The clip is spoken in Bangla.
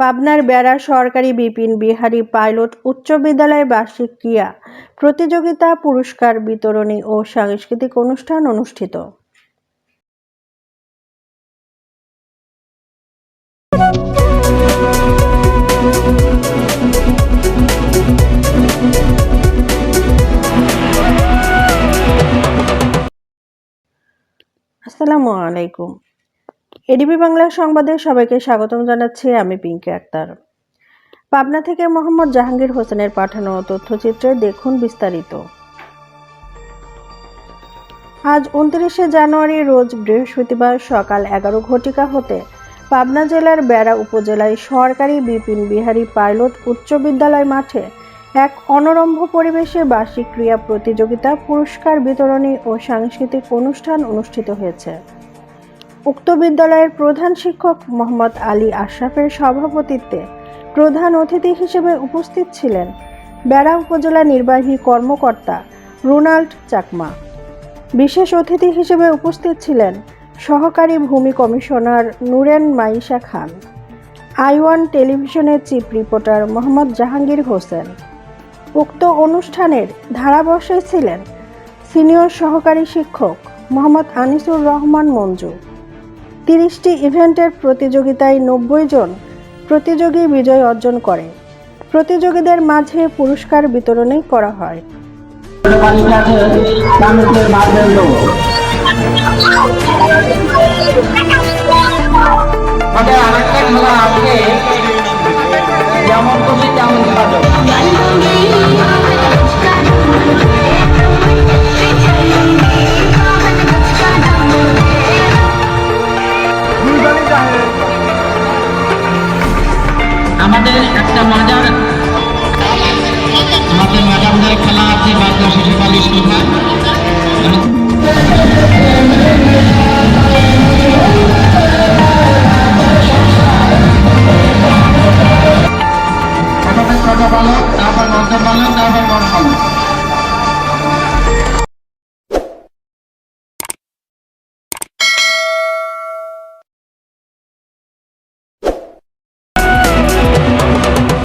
পাবনার বেড়া সরকারি বিপিন বিহারী পাইলট উচ্চ বিদ্যালয় বার্ষিক ক্রীড়া প্রতিযোগিতা, পুরস্কার বিতরণী ও সাংস্কৃতিক অনুষ্ঠান অনুষ্ঠিত। আসসালামু আলাইকুম। এডিবি বাংলা সংবাদে সবাইকে স্বাগতম জানাচ্ছি, আমি পিঙ্কি আক্তার। পাবনা থেকে মোহাম্মদ জাহাঙ্গীর হোসেনের পাঠানো তথ্যচিত্রে দেখুন বিস্তারিত। আজ উনত্রিশে জানুয়ারি রোজ বৃহস্পতিবার সকাল এগারো ঘটিকা হতে পাবনা জেলার বেড়া উপজেলায় সরকারি বিপিন বিহারী পাইলট উচ্চ বিদ্যালয় মাঠে এক অনরম্ভ পরিবেশে বার্ষিক ক্রীড়া প্রতিযোগিতা, পুরস্কার বিতরণী ও সাংস্কৃতিক অনুষ্ঠান অনুষ্ঠিত হয়েছে। উক্ত বিদ্যালয়ের প্রধান শিক্ষক মোহাম্মদ আলী আশরাফের সভাপতিত্বে প্রধান অতিথি হিসেবে উপস্থিত ছিলেন বেড়া উপজেলা নির্বাহী কর্মকর্তা রোনাল্ড চাকমা। বিশেষ অতিথি হিসেবে উপস্থিত ছিলেন সহকারী ভূমি commissioner নুরেন Maisha Khan, আইওয়ান television chief reporter Mohammad Jahangir Hossain. উক্ত অনুষ্ঠানের ধারাবর্ষে ছিলেন সিনিয়র সহকারী শিক্ষক মোহাম্মদ আনিসুর রহমান মঞ্জু তিরিশটি ইভেন্টের প্রতিযোগিতায় নব্বই জন প্রতিযোগী বিজয় অর্জন করে। প্রতিযোগীদের মাঝে পুরস্কার বিতরণে করা হয়। আমাদের একটা মজার আমাদের মাজারদের খেলা আছে বাদ্য শিশু পালি সন্ধ্যা ছোট বালক, তারপর মধ্য বালক, তারপর বড় বালক।